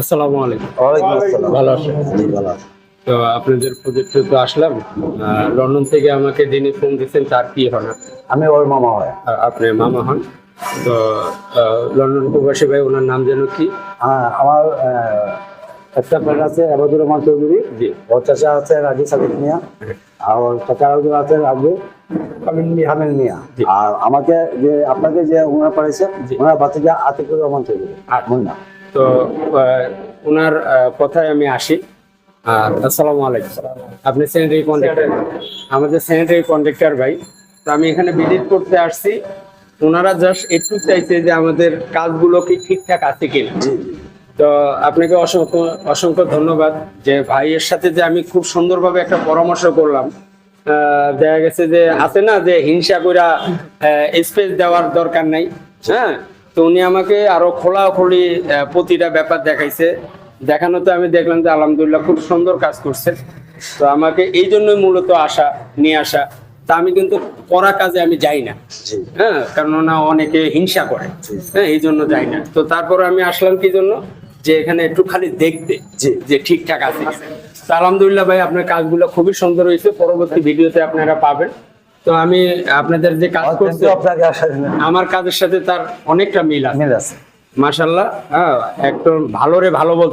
আসসালামু আলাইকুম। ভালো আছেন। তো আপনাদের প্রজেক্টে তো আসলাম। লন্ডন থেকে আমাকে যিনি ফোন তার কি হন আমি ওর মামা হয়। আপনি মামা হন। তো লন্ডন প্রবাসী ভাই ওনার নাম যেন কি? হ্যাঁ আমার একটা ফ্রেন্ড আছে আবাদুর রহমান চৌধুরী। জি। ওর চাচা আছে রাজু সাকিব মিয়া। আর ওর চাচা আছে রাজু মিয়া। আর আমাকে যে আপনাকে যে ওনার পাঠিয়েছে। ওনার বাচ্চা আতিকুর রহমান চৌধুরী আচ্ছা। মুন্না তো ওনার কথায় আমি আসি। আসসালামু আলাইকুম। আপনি স্যানিটারি কন্ট্রাক্টর আমাদের স্যানিটারি কন্ট্রাক্টর ভাই, তো আমি এখানে ভিজিট করতে আসছি। ওনারা জাস্ট একটু চাইছে যে আমাদের কাজগুলো কি ঠিকঠাক আছে কিনা। তো আপনাকে অসংখ্য অসংখ্য ধন্যবাদ যে ভাইয়ের সাথে যে আমি খুব সুন্দরভাবে একটা পরামর্শ করলাম। দেখা গেছে যে আছে না যে হিংসা কইরা স্পেস দেওয়ার দরকার নাই। হ্যাঁ? তো উনি আমাকে আরও খোলাখুলি প্রতিটা ব্যাপার দেখাইছে। দেখানোতে আমি দেখলাম যে আলহামদুলিল্লাহ খুব সুন্দর কাজ করছে। তো আমাকে এই জন্যই মূলত আসা নিয়ে আসা। তা আমি কিন্তু করা কাজে আমি যাই না। হ্যাঁ কেননা অনেকে হিংসা করে। হ্যাঁ এই জন্য যাই না। তো তারপর আমি আসলাম কি জন্য? যে এখানে একটু খালি দেখতে। যে ঠিকঠাক আছে তো আলহামদুলিল্লাহ ভাই আপনার কাজগুলো খুবই সুন্দর হয়েছে। পরবর্তী ভিডিওতে আপনারা পাবেন। তো আমি আপনাদের যে কাজ করছি আমার কাজের সাথে তার অনেকটা মিল আছে। মিল আছে। মাশাল্লাহ হ্যাঁ একদম ভালো রে ভালো বলতে